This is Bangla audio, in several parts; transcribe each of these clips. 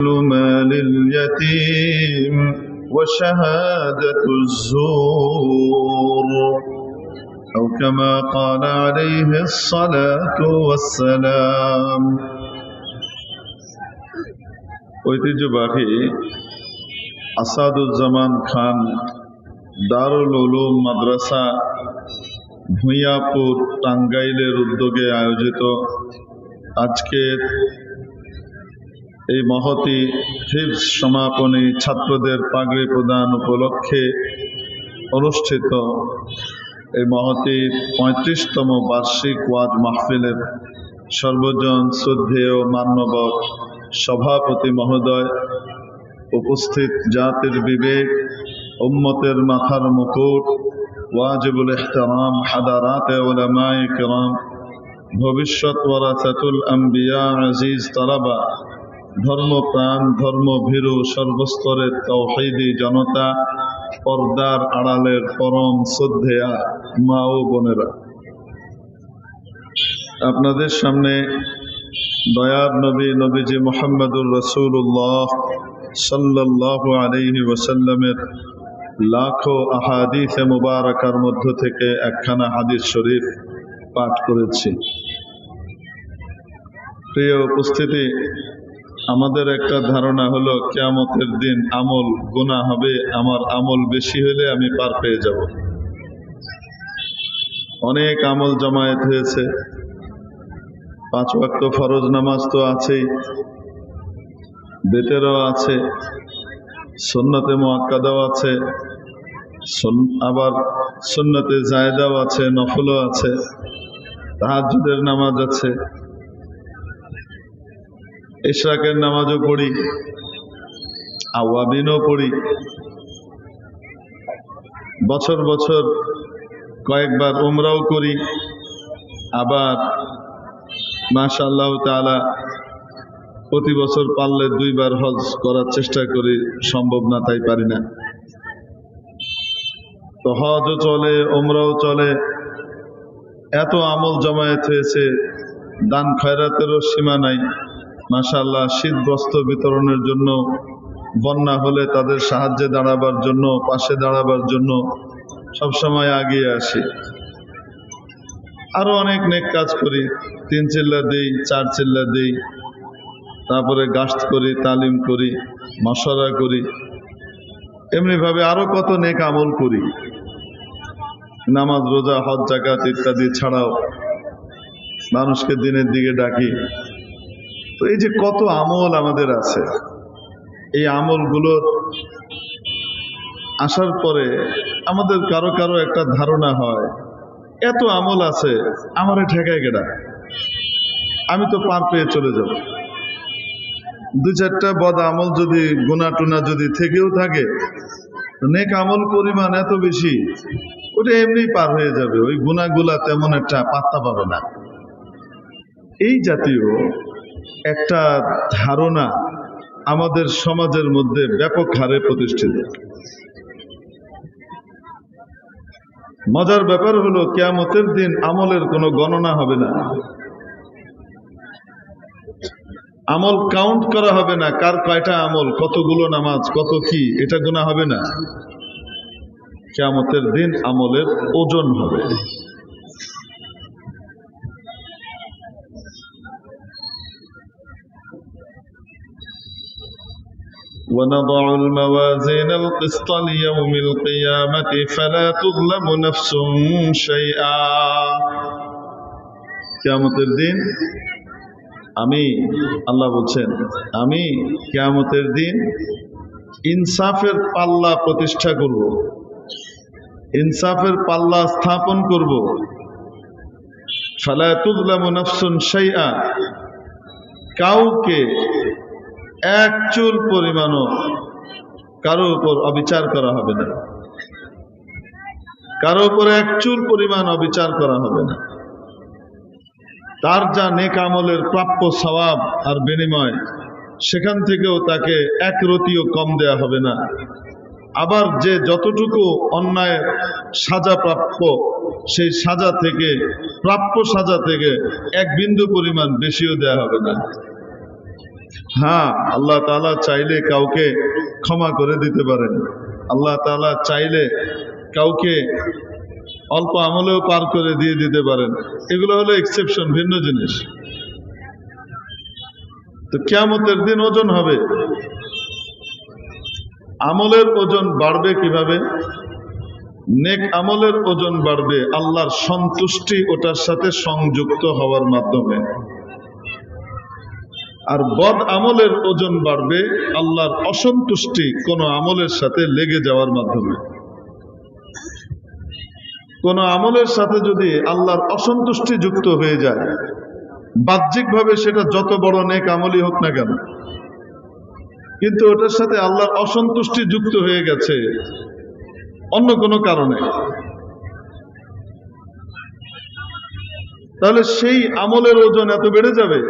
مال اليتيم وشهادة الزور أو كما قال عليه الصلاة والسلام ঐতিহ্যবাহী আসাদুজ্জামান খান দারুল উলুম মাদ্রাসা ভূঁইয়াপুর টাঙ্গাইলের উদ্যোগে আয়োজিত আজকের এই মহতি হিফজ সমাপনী ছাত্রদের পাগড়ি প্রদান উপলক্ষে অনুষ্ঠিত এই মহতি পঁয়ত্রিশতম বার্ষিক ওয়াজ মাহফিলের সর্বজন শ্রদ্ধেয় মান্যবর সভাপতি মহোদয়, উপস্থিত জাতির বিবেক, উম্মতের মাথার মুকুট, ওয়াজিবুল ইহতারাম, হাদারাতে ওলামায়ে কেরাম, ভবিষ্যৎ ওয়ারাসাতুল আম্বিয়া, আজিজ তালাবা ধর্মপ্রাণ ধর্মভীরু সর্বস্তরের তৌহিদি জনতা, পর্দার আড়ালের পরম শ্রদ্ধেয়া মা ও বোনেরা। আপনাদের সামনে দয়ার নবী, নবীজি মোহাম্মদুর রসুল্লাহ সাল্লাহ আলহি ওসাল্লামের লাখো আহাদিসে মুবারকার মধ্য থেকে একখানা হাদিস শরীফ পাঠ করেছি। প্রিয় উপস্থিতি আমাদের একটা ধারণা হলো, কেয়ামতের দিন আমল গুণা হবে, আমার আমল বেশি হলে আমি পার পেয়ে যাব। অনেক আমল জমায়েত হয়েছে। পাঁচ ওয়াক্ত ফরজ নামাজ তো আছেই, বেতেরও আছে সন্ন্যতে মোয়াক্কাদাও আছে আবার সুন্নতে জায়দাও আছে, নফলও আছে তাহাজুদের নামাজ আছে। ইশরাকের নামাজও পড়ি আওয়াবিনও পড়ি। বছর বছর কয়েকবার উমরাও করি, আবার মাশাল্লাহ তালা প্রতি বছর পারলে দুইবার হজ করার চেষ্টা করি, সম্ভব না তাই পারি না। তো হজও চলে ওমরাও চলে, এত আমল জমায়েত হয়েছে, দান খয়রাতেরও সীমা নাই। মাশাল্লাহ শীত বস্ত্র বিতরণের জন্য, বন্যা হলে তাদের সাহায্যে দাঁড়াবার জন্য, পাশে দাঁড়াবার জন্য সবসময় আগিয়ে আসি। আরও অনেক নেক কাজ করি, তিন চিল্লা দিই, চার চিল্লা দিই, তারপরে গাছ করি, তালিম করি, মশারা করি, এমনিভাবে আরও কত নেক আমল করি। নামাজ, রোজা, হজ জাকাত ইত্যাদি ছাড়াও মানুষকে দিনের দিকে ডাকি। তো এই যে কত আমল আমাদের আছে, এই আমলগুলোর আসার পরে আমাদের কারও কারও একটা ধারণা হয়, এত আমল আছে, আমারে ঠেকায় গেডা আমি তো পার পেয়ে চলে যাব। দু চারটা বদ আমল যদি গুনা টুনা যদি থেকেও থাকে নেক আমল পরিমাণ এত বেশি, ওটা এমনি পার হয়ে যাবে, ওই গুনাগুলা তেমন একটা পাত্তা পাবে না। এই জাতীয় একটা ধারণা আমাদের সমাজের মধ্যে ব্যাপক হারে প্রতিষ্ঠিত। মজার ব্যাপার হলো, কেয়ামতের দিন আমলের কোনো গণনা হবে না। আমল কাউন্ট করা হবে না, কার কয়টা আমল, কতগুলো নামাজ, কত কি, এটা গোনা হবে না। কেয়ামতের দিন আমলের ওজন হবে। ونضع الموازين القسط ليوم القيامة فلا تظلم نفس شيئا কেয়ামতের দিন আমি আল্লাহ বলছেন আমি কেয়ামতের দিন ইনসাফের পাল্লা প্রতিষ্ঠা করব ইনসাফের পাল্লা স্থাপন করব ফালাতুজলামু নাফসুন শাইআ কাউকে এক চুল পরিমাণও কারও উপর অবিচার করা হবে না। কারও উপর এক চুল পরিমাণ অবিচার করা হবে না। তার যা নেক আমলের প্রাপ্য সওয়াব আর বিনিময়, সেখান থেকেও তাকে এক রতিও কম দেয়া হবে না। আবার যে যতটুকু অন্যায় সাজা প্রাপ্য, সেই সাজা থেকে, প্রাপ্য সাজা থেকে এক বিন্দু পরিমাণ বেশিও দেয়া হবে না। হ্যাঁ আল্লাহ তাআলা চাইলে কাউকে ক্ষমা করে দিতে পারেন। আল্লাহ তাআলা চাইলে কাউকে অল্প আমলেও পার করে দিয়ে দিতে পারেন। এগুলো হলো এক্সেপশন ভিন্ন জিনিস। তো কেয়ামতের দিন ওজন হবে। আমলের ওজন বাড়বে কীভাবে? নেক আমলের ওজন বাড়বে, আল্লাহর সন্তুষ্টি ওটার সাথে সংযুক্ত হওয়ার মাধ্যমে। আর বদ আমলের ওজন বাড়বে, আল্লাহর অসন্তুষ্টি কোন আমলের সাথে লেগে যাওয়ার মাধ্যমে। কোন আমলের সাথে যদি আল্লাহর অসন্তুষ্টি যুক্ত হয়ে যায়, বাহ্যিকভাবে সেটা যত বড় নেক আমলই হোক না কেন, কিন্তু ওটার সাথে আল্লাহর অসন্তুষ্টি যুক্ত হয়ে গেছে অন্য কোনো কারণে। তাহলে সেই আমলের ওজন এত বেড়ে যাবে?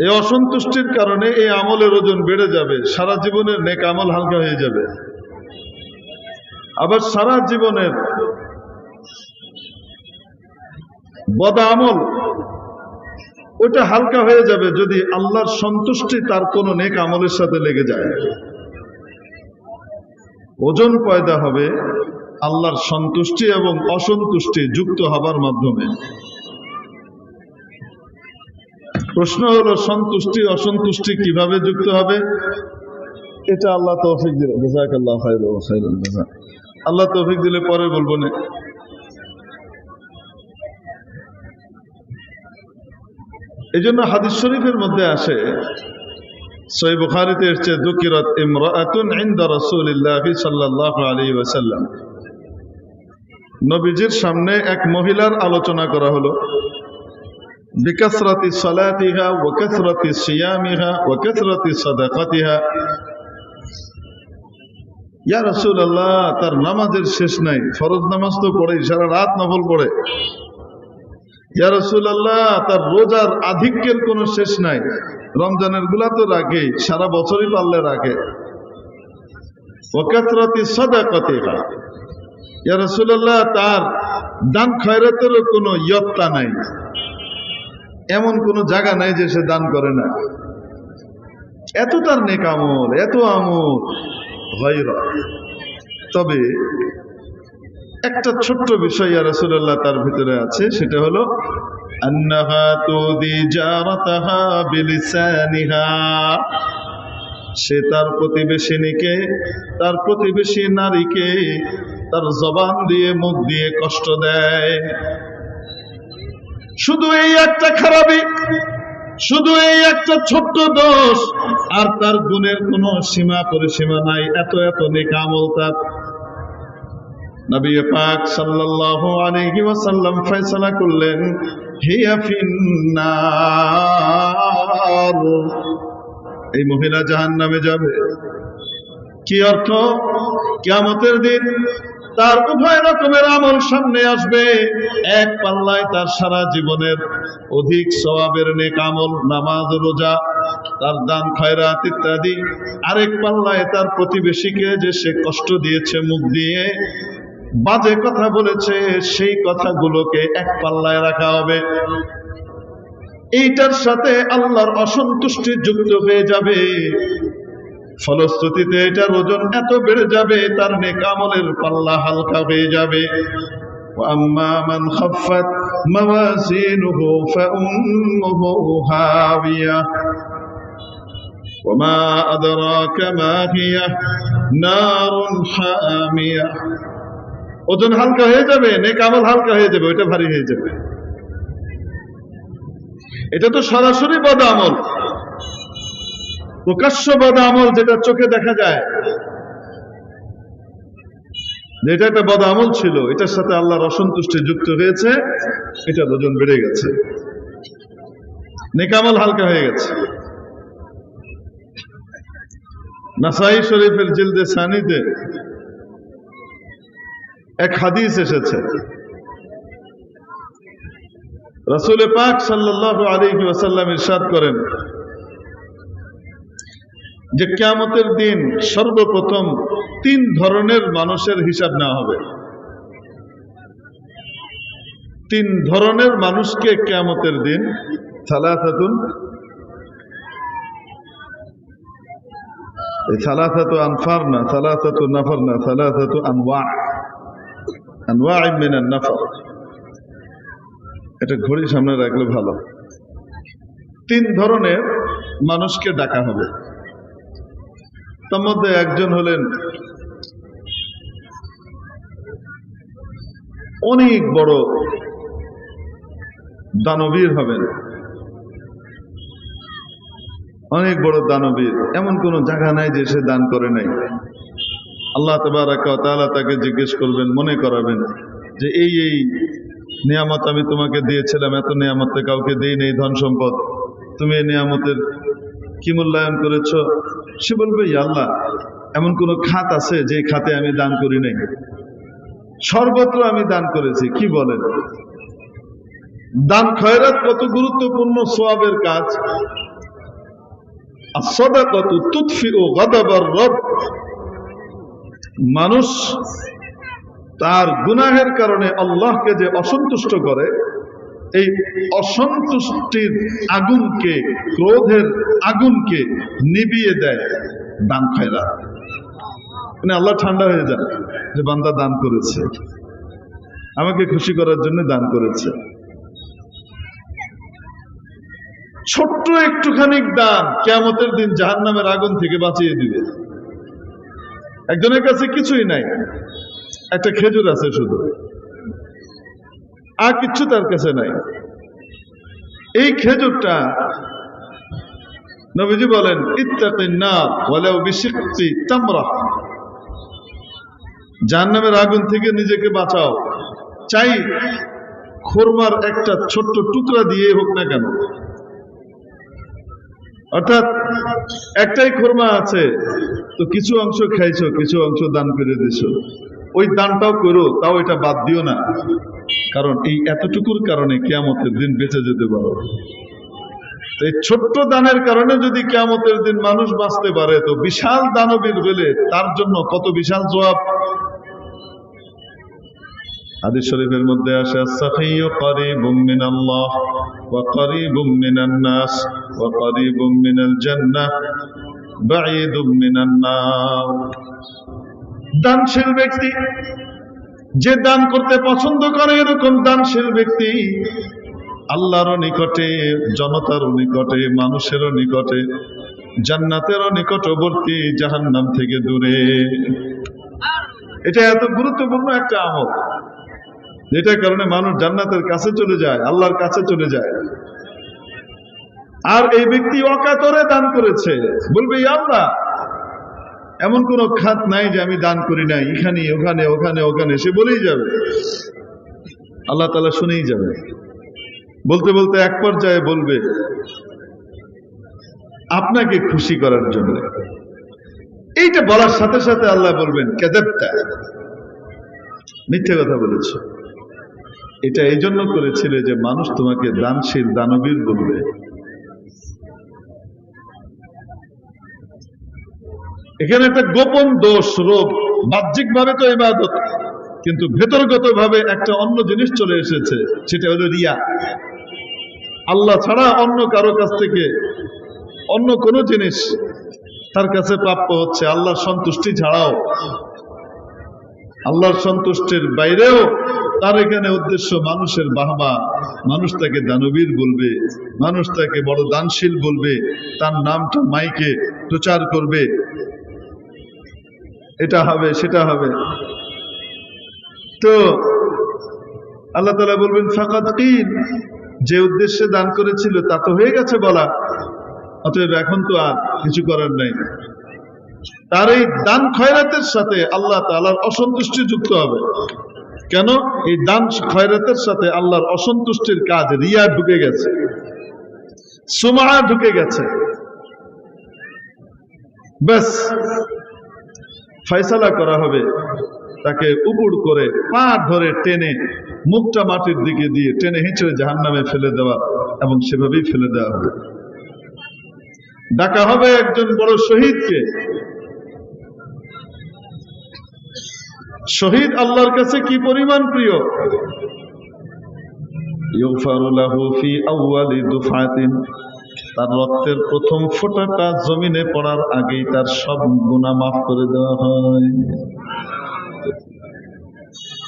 এই অসন্তুষ্টির কারণে এই আমলের ওজন বেড়ে যাবে, সারা জীবনের নেক আমল হালকা হয়ে যাবে। আবার সারা জীবনের বদ আমল ওটা হালকা হয়ে যাবে যদি আল্লাহর সন্তুষ্টি তার কোনো নেক আমলের সাথে লেগে যায়। ওজন পয়দা হবে আল্লাহর সন্তুষ্টি এবং অসন্তুষ্টি যুক্ত হবার মাধ্যমে। প্রশ্ন হলো সন্তুষ্টি অসন্তুষ্টি কীভাবে যুক্ত হবে? এটা আল্লাহ তৌফিক দিলে জাজাক আল্লাহ আল্লাহ তৌফিক দিলে পরে বলব না। এই জন্য হাদিস শরীফের মধ্যে আসে সই বুখারিতে এসছে দুকিরত ইমরাতুন ইনদা রাসূলিল্লাহি সাল্লাল্লাহু আলাইহি ওয়াসাল্লাম। নবীজির সামনে এক মহিলার আলোচনা করা হলো। সালাতিহা ওয়া কাসরাতি সিয়ামিহা ওয়া কাসরাতি সাদাকাতিহা ইয়া রাসূলুল্লাহ তার নামাজের শেষ নাই। ফরজ নামাজ তো পড়ে সারা রাত নফল পড়ে। ইয়া রাসূলুল্লাহ, তার রোজার আধিক্যের কোনো শেষ নাই। রমজানেরগুলা তো রাখে, সারা বছরই পারলে রাখে। ওকাতরাতি সাদাকাতিহা। ইয়া রাসূলুল্লাহ, তার দান খয়রাতেরও কোনো ইয়ত্তা নাই। এমন কোনো জায়গা নাই যে সে দান করে না। এত তার নেক আমল, এত আমল। গয়রা তবে একটা ছোট্ট বিষয় ইয়া রাসূলুল্লাহ তার ভিতরে আছে, সেটা হলো সে তার প্রতিবেশিনীকে, তার প্রতিবেশী নারীকে তার জবান দিয়ে, মুখ দিয়ে কষ্ট দেয়। শুধু এই একটা খারাপই, শুধু এই একটা ছোট্ট দোষ, আর তার গুণের কোনো সীমা পরিসীমা নাই, এত এত নেকামল তার। করলেন, হিয়া এই মহিলা জাহান্নামে যাবে। কি অর্থ? কিয়ামতের দিন তার উভয় রকমের আমল সামনে আসবে। এক পাল্লায় তার সারা জীবনের অধিক সওয়াবের নেক আমল, নামাজ, রোজা, তার দান, খয়রাত ইত্যাদি। আরেক পাল্লায় তার প্রতিবেশীকে যে সে কষ্ট দিয়েছে, মুখ দিয়ে বাজে কথা বলেছে, সেই কথাগুলোকে এক পাল্লায় রাখা হবে। এইটার সাথে আল্লাহর অসন্তুষ্টি যুক্ত হয়ে যাবে। ফলশ্রুতিতে এটার ওজন এত বেড়ে যাবে তার নেকামলের পাল্লা হালকা হয়ে যাবে وأما من خفت موازينه فأمه هاوية وما أدراك ما هي نار حامية ওজন হালকা হয়ে যাবে নেক আমল হালকা হয়ে যাবে ওইটা ভারী হয়ে যাবে এটা তো সরাসরি বদ আমল প্রকাশ্য বদ আমল যেটা চোখে দেখা যায়। যেটা একটা বদ আমল ছিল, এটার সাথে আল্লাহর অসন্তুষ্টি যুক্ত হয়েছে এটা ওজন বেড়ে গেছে। নেকামল হালকা হয়ে গেছে। নাসাই শরীফের জিলদে সানিতে এক হাদিস এসেছে। রসুল পাক সাল্লাহ আলী ওয়াসাল্লাম ইরশাদ করেন যে কেয়ামতের দিন সর্বপ্রথম তিন ধরনের মানুষের হিসাব নেওয়া হবে। তিন ধরনের মানুষকে কেয়ামতের দিন সালাসাতুন, এই আনফার না নাফার না আনওয়া আনওয়া নাফার। এটা ঘড়ি সামনে রাখলে ভালো। তিন ধরনের মানুষকে ডাকা হবে। তার মধ্যে একজন হলেন অনেক বড় দানবীর হবেন। অনেক বড় দানবীর। এমন কোন জায়গা নাই যে সে দান করে নাই। আল্লাহ তালা তাকে জিজ্ঞেস করবেন, মনে করাবেন যে এই এই নিয়ামত আমি তোমাকে দিয়েছিলাম, এত নিয়ামত কাউকে দিই নেই, ধন সম্পদ। তুমি এই নিয়ামতের কি মূল্যায়ন করেছ? সে বলবে "ইয়া আল্লাহ, এমন কোন খাত আছে যে খাতে আমি দান করি নাই? সর্বত্র আমি দান করেছি, কি বলেন? দান খয়রাত কত গুরুত্বপূর্ণ সোয়াবের কাজ। কত তুৎফি ও গদাবার রব। মানুষ তার গুনাহের কারণে আল্লাহকে যে অসন্তুষ্ট করে এই অসন্তুষ্টির আগুনকে, ক্রোধের আগুনকে নিবিয়ে দেয় দান খয়রা। মানে আল্লাহ ঠান্ডা হয়ে যায় যে বান্দা দান করেছে। আমাকে খুশি করার জন্য দান করেছে। ছোট্ট একটুখানি দান কেমতের দিন জাহান নামের আগুন থেকে বাঁচিয়ে দিবে। একজনের কাছে কিছুই নাই, একটা খেজুর আছে শুধু। আর কিচ্ছু তার কাছে নাই। এই খেজুরটা নবীজি বলেন তামরা। জাহান্নামের আগুন থেকে নিজেকে বাঁচাও। চাই খোরমার একটা ছোট্ট টুকরা দিয়ে হোক না কেন। অর্থাৎ একটাই খোরমা আছে, তো কিছু অংশ খাইছো, কিছু অংশ দান করে দিছো। ওই দানটাও করো, তাও এটা বাদ দিও না। কারণ এই এতটুকুর কারণে কেয়ামতের দিন বেঁচে যেতে পারো। এই ছোট্ট দানের কারণে যদি কেয়ামতের দিন মানুষ বাঁচতে পারে, তো বিশাল দানবীর হলে তার জন্য কত বিশাল জবাব। হাদিস শরীফের মধ্যে আসে নার দানশীল ব্যক্তি। যে দান করতে পছন্দ করে এরকম দানশীল ব্যক্তি আল্লাহরও নিকটে জনতারও নিকটে মানুষেরও নিকটে জান্নাতেরও নিকটবর্তী জাহান্নাম থেকে দূরে। এটা এত গুরুত্বপূর্ণ একটা আমল। যেটার কারণে মানুষ জান্নাতের কাছে চলে যায়, আল্লাহর কাছে চলে যায়। আর এই ব্যক্তি অকাতরে দান করেছে। বলবে, "ইয়া আল্লাহ এমন কোন খাত নাই যে আমি দান করি নাই। এখানে, ওখানে ওখানে ওখানে। সে বলেই যাবে। আল্লাহ তালা শুনেই যাবে। বলতে বলতে এক পর্যায়ে বলবে, আপনাকে খুশি করার জন্য। এইটা বলার সাথে সাথে আল্লাহ বলবেন কেদেবটা মিথ্যে কথা বলেছ। এটা এই জন্য করেছিলে যে মানুষ তোমাকে দানশীল দানবীর বলবে। এখানে একটা গোপন দোষ রোগ বাহ্যিক ভাবে তো ইবাদত, কিন্তু ভেতরগত ভাবে একটা অন্য জিনিস চলে এসেছে, সেটা হলো রিয়া। আল্লাহ ছাড়া অন্য কারও কাছ থেকে অন্য কোনো জিনিস তার কাছে প্রাপ্য হচ্ছে আল্লাহর সন্তুষ্টি ছাড়াও। আল্লাহর সন্তুষ্টির বাইরেও তার এখানে উদ্দেশ্য মানুষের বাহবা, মানুষ তাকে দানবীর বলবে, মানুষ তাকে বড় দানশীল বলবে, তার নামটা মাইকে প্রচার করবে। এটা হবে, সেটা হবে। তো আল্লাহ তালা বলবেন ফাকাত কিন যে উদ্দেশ্যে দান করেছিল, তা তো হয়ে গেছে বলা। অতএব এখন তো আর কিছু করার নাই। তার এই দান খয়রাতের সাথে আল্লাহ তালার অসন্তুষ্টি যুক্ত হবে। কেন? এই দান খয়রাতের সাথে আল্লাহর অসন্তুষ্টির কাজ রিয়া ঢুকে গেছে। সুমা ঢুকে গেছে। ব্যাস। ফয়সালা করা হবে। তাকে উপুড় করে পা ধরে টেনে মুখটা মাটির দিকে দিয়ে টেনে হিঁচড়ে জাহান নামে ফেলে দেওয়া এবং সেভাবেই ফেলে দেওয়া হবে। ডাকা হবে একজন বড় শহীদকে। শহীদ আল্লাহর কাছে কি পরিমাণ প্রিয়? ইউগফারু লাহু ফি আউয়ালি দুফাতিন। তার রক্তের প্রথম ফোঁটাটা জমিনে পড়ার আগেই তার সব গুনাহ মাফ করে দেওয়া হয়।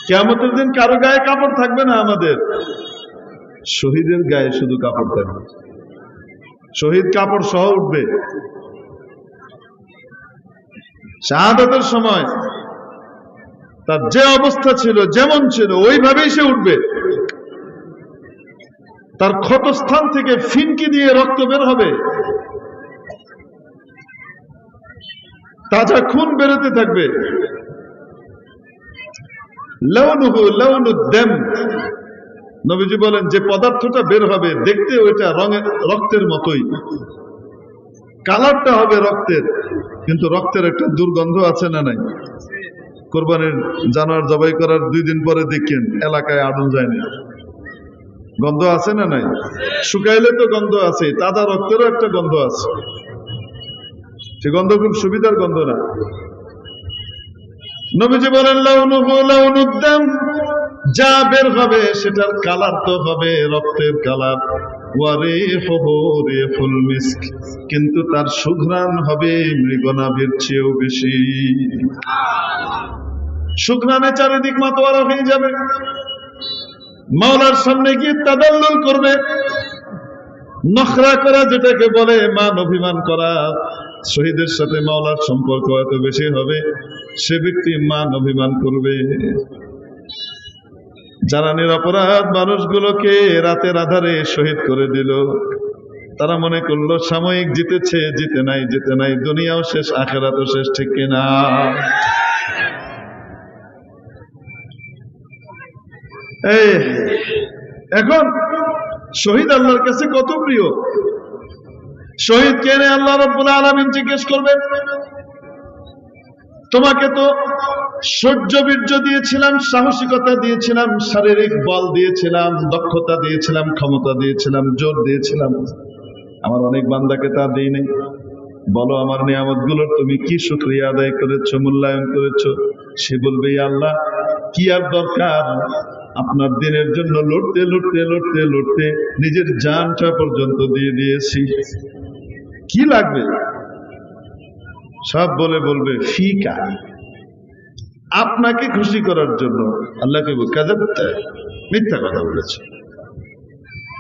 কেয়ামতের দিন কারও গায়ে কাপড় থাকবে না আমাদের। শহীদের গায়ে শুধু কাপড় থাকবে। শহীদ কাপড় সহ উঠবে। শাহাদাতের সময় তার যে অবস্থা ছিল, যেমন ছিল, ওইভাবেই সে উঠবে। তার ক্ষতস্থান থেকে ফিনকি দিয়ে রক্ত বের হবে। তাজা খুন বেরোতে থাকবে। নবীজি বলেন, যে পদার্থটা বের হবে, দেখতে ওইটা রঙের রক্তের মতোই। কালারটা হবে রক্তের, কিন্তু রক্তের একটা দুর্গন্ধ আছে না নাই? কোরবানির জানোয়ার জবাই করার দুই দিন পরে দেখেন, এলাকায় আগুন যায়নি। গন্ধ আছে না নাই? শুকাইলে তো গন্ধ আছে, তাজা রক্তেরও একটা গন্ধ আছে। সে গন্ধ খুব সুবিধার গন্ধ না। নবীজি বলেন লাউনুহু লাউনুদ্দাম যা বের হবে সেটার কালার তো হবে রক্তের কালার। ওয়ারিফুহু রিফুল মিস্ক, কিন্তু তার সুঘ্রাণ হবে মৃগনাভের চেয়েও বেশি। সুঘ্রাণে চারিদিক মাতোয়ারা হয়ে যাবে। মাওলার সামনে গিয়ে তাদাল্লুল করবে। নখরা করা যেটাকে বলে মান অভিমান করা। শহীদের সাথে মাওলার সম্পর্ক এত বেশি হবে, সে ব্যক্তি মান অভিমান করবে। যারা নিরপরাধ মানুষগুলোকে রাতের আধারে শহীদ করে দিল, তারা মনে করল, সাময়িক জিতেছে, জিতে নাই জিতে নাই, দুনিয়াও শেষ, আখেরাতও শেষ, ঠিক কিনা? এখন শহীদ আল্লাহর কাছে কত প্রিয়? শহীদ কেনে আল্লাহ রব্বুল আলমিন জিজ্ঞেস করবেন তোমাকে তো সহ্য বীর্য দিয়েছিলাম, সাহসিকতা দিয়েছিলাম, শারীরিক বল দিয়েছিলাম, দক্ষতা দিয়েছিলাম, ক্ষমতা দিয়েছিলাম, জোর দিয়েছিলাম। আমার অনেক বান্দাকে তা দিই নেই। বলো আমার নিয়ামতগুলোর তুমি কি শুক্রিয়া আদায় করেছ, মূল্যায়ন করেছ? সে বলবে আল্লাহ, কি আর দরকার? আপনার দিনের জন্য লড়তে লড়তে লড়তে লড়তে নিজের জানটা পর্যন্ত দিয়ে দিয়েছি। কি লাগবে? সব বলে বলবে, ফিকা। আপনাকে খুশি করার জন্য আল্লাহকে কাজাব মিথ্যা কথা বলেছে।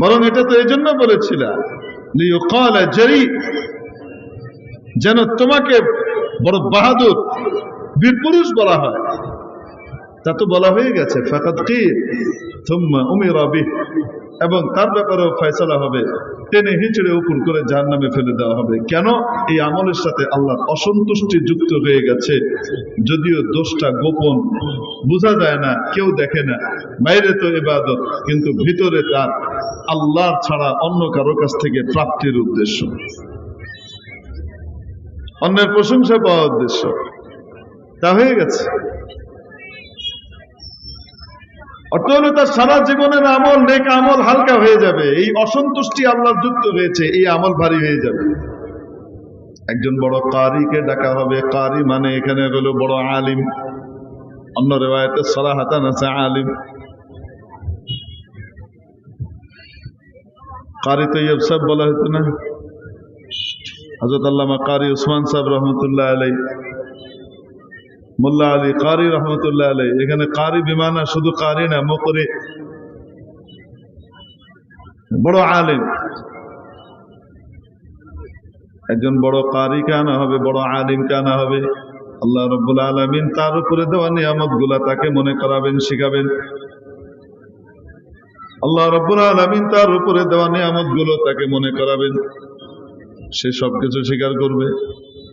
বরং এটা তো এই জন্য বলেছিলাম যেন তোমাকে বড় বাহাদুর, বীর পুরুষ বলা হয়। তা তো বলা হয়ে গেছে ফাকাত কি থুম্মা উমিরা বিহ। এবং তার ব্যাপারেও ফয়সালা হবে, টেনে হিঁচড়ে উপর করে যার নামে ফেলে দেওয়া হবে। কেন? এই আমলের সাথে আল্লাহর অসন্তুষ্টি যুক্ত হয়ে গেছে। যদিও দোষটা গোপন, বোঝা যায় না, কেউ দেখে না। বাইরে তো ইবাদত, কিন্তু ভিতরে তার আল্লাহ ছাড়া অন্য কারও কাছ থেকে প্রাপ্তির উদ্দেশ্য। অন্যের প্রশংসা পাওয়ার উদ্দেশ্য। তা হয়ে গেছে। অর্থ হলো তার সারা জীবনের আমল নেক আমল হালকা হয়ে যাবে। এই অসন্তুষ্টি আল্লাহ যুক্ত হয়েছে, এই আমল ভারী হয়ে যাবে। একজন বড় কারিকে ডাকা হবে। কারি মানে এখানে হলো বড় আলিম। অন্য রেওয়ায়তে সরাহাতান আছে আলিম। কারি তো ইয়ব সাহেব বলা হতো না? হজরত আল্লামা কারি উসমান সাহেব রহমতুল্লাহ আলাই মোল্লা আলী কারি রহমতুল্লাহ আলাই এখানে কারি বিমানা শুধু কারি না মুকরি বড় আলিম। একজন বড় কারিকে আনা হবে, বড় আলিমকে আনা হবে। আল্লাহ রব্বুল আলমিন তার উপরে দেওয়া নিয়ামতগুলা তাকে মনে করাবেন, শিখাবেন। আল্লাহ রব্বুল আলমিন তার উপরে দেওয়া নিয়ামতগুলো তাকে মনে করাবেন। সে সবকিছু স্বীকার করবে।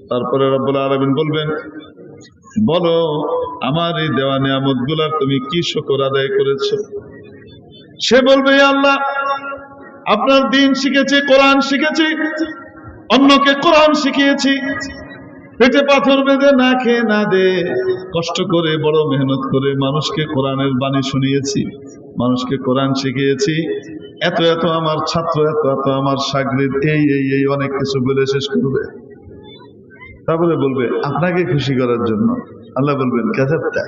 তারপরে রব্বুল আলমিন বলবেন বলো, আমার এই দেওয়া নিয়ামতগুলার তুমি কি শকর আদায় করেছ? সে বলবে আল্লাহ, আপনার দিন শিখেছি, কোরআন শিখেছি, অন্যকে কোরআন শিখিয়েছি। পেটে পাথর বেঁধে না খেয়ে না দে, কষ্ট করে, বড় মেহনত করে মানুষকে কোরআনের বাণী শুনিয়েছি, মানুষকে কোরআন শিখিয়েছি। এত এত আমার ছাত্র, এত এত আমার সাগরিদ এই এই এই অনেক কিছু বলে শেষ করবে। তারপরে বলবে, আপনাকে খুশি করার জন্য। আল্লাহ বলবেন কাজাবটা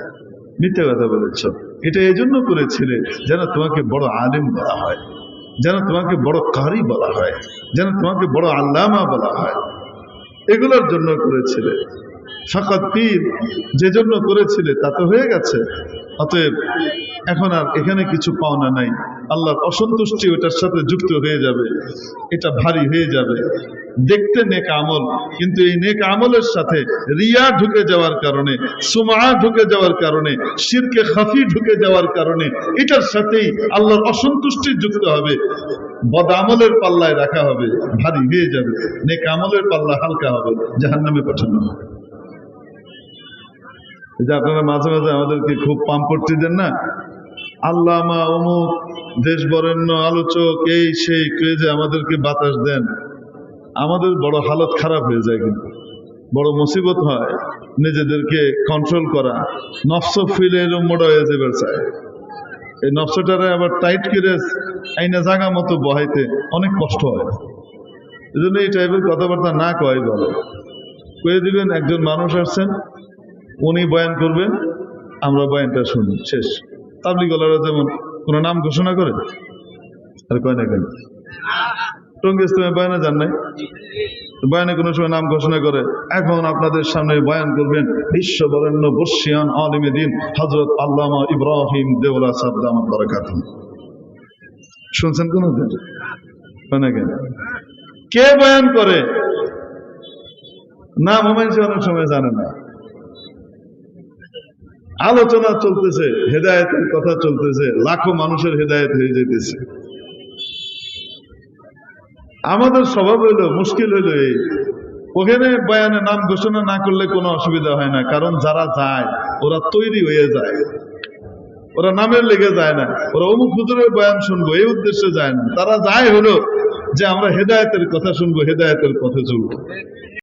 মিথ্যে কথা বলেছ। এটা এই জন্য করেছিলে যেন তোমাকে বড় আলিম বলা হয়, যেন তোমাকে বড় কারি বলা হয়, যেন তোমাকে বড় আল্লামা বলা হয়। এগুলোর জন্য করেছিলে। ফাকাত পীর যে জন্য করেছিলে তা তো হয়ে গেছে। অতএব এখন আর এখানে কিছু পাওনা নাই। আল্লাহর অসন্তুষ্টি ওটার সাথে যুক্ত হয়ে যাবে। এটা ভারী হয়ে যাবে। দেখতে নেক আমল, কিন্তু এই নেক আমলের সাথে রিয়া ঢুকে যাওয়ার কারণে সুমা ঢুকে যাওয়ার কারণে, শিরকে খাফি ঢুকে যাওয়ার কারণে, এটার সাথেই আল্লাহর অসন্তুষ্টি যুক্ত হবে। বদ আমলের পাল্লায় রাখা হবে, ভারী হয়ে যাবে। নেক আমলের পাল্লা হালকা হবে, জাহান্নামে পাঠানো হবে। যে আপনারা মাঝে মাঝে আমাদেরকে খুব পাম্পট্টি দেন না? আল্লামা অমুক, দেশ বরেণ্য আলোচক, এই সেই কে যে আমাদেরকে বাতাস দেন। আমাদের বড় হালত খারাপ হয়ে যায় কিন্তু। বড় মুসিবত হয় নিজেদেরকে কন্ট্রোল করা। নফস ফিলে এরম মোড়া হয়ে যাবে চায় এই নফসটারে আবার টাইট করে আইনা জাগা মতো বহাইতে অনেক কষ্ট হয়। এই জন্য এই টাইপের কথাবার্তা না কয় ভালো কয়ে দিবেন, একজন মানুষ আসছেন, উনি বয়ান করবেন, আমরা বয়ানটা শুনি। শেষ। তাবলিগলারা যেমন কোনো নাম ঘোষণা করে, আর কয় না কেন? টঙ্গি ইসলামে বয়ানে যান নাই? বয়ানে কোনো সময় নাম ঘোষণা করে, এখন আপনাদের সামনে বয়ান করবেন বিশ্ব বরেণ্য বর্ষিয়ান আলিমে দিন হজরত আল্লামা ইব্রাহিম দেওলা সাদ্দাম বরাকাত শুনছেন কোন? দিন না কেন? কে বয়ান করে? নাম হুমায়ুন অনেক সময় জানে না। আলোচনা চলতেছে, হেদায়তের কথা চলতেছে, লাখো মানুষের হেদায়ত হয়ে যেতেছে আমাদের স্বভাব হইল, মুশকিল হইল এই। ওখানে বয়ানে নাম ঘোষণা না করলে কোনো অসুবিধা হয় না, কারণ যারা যায়, ওরা তৈরি হয়ে যায়। ওরা নামের লেগে যায় না, ওরা অমুক হুজুরের বয়ান শুনব, এই উদ্দেশ্যে যায় না। তারা যায় হলো যে আমরা হেদায়তের কথা শুনব, হেদায়তের পথে চলবো।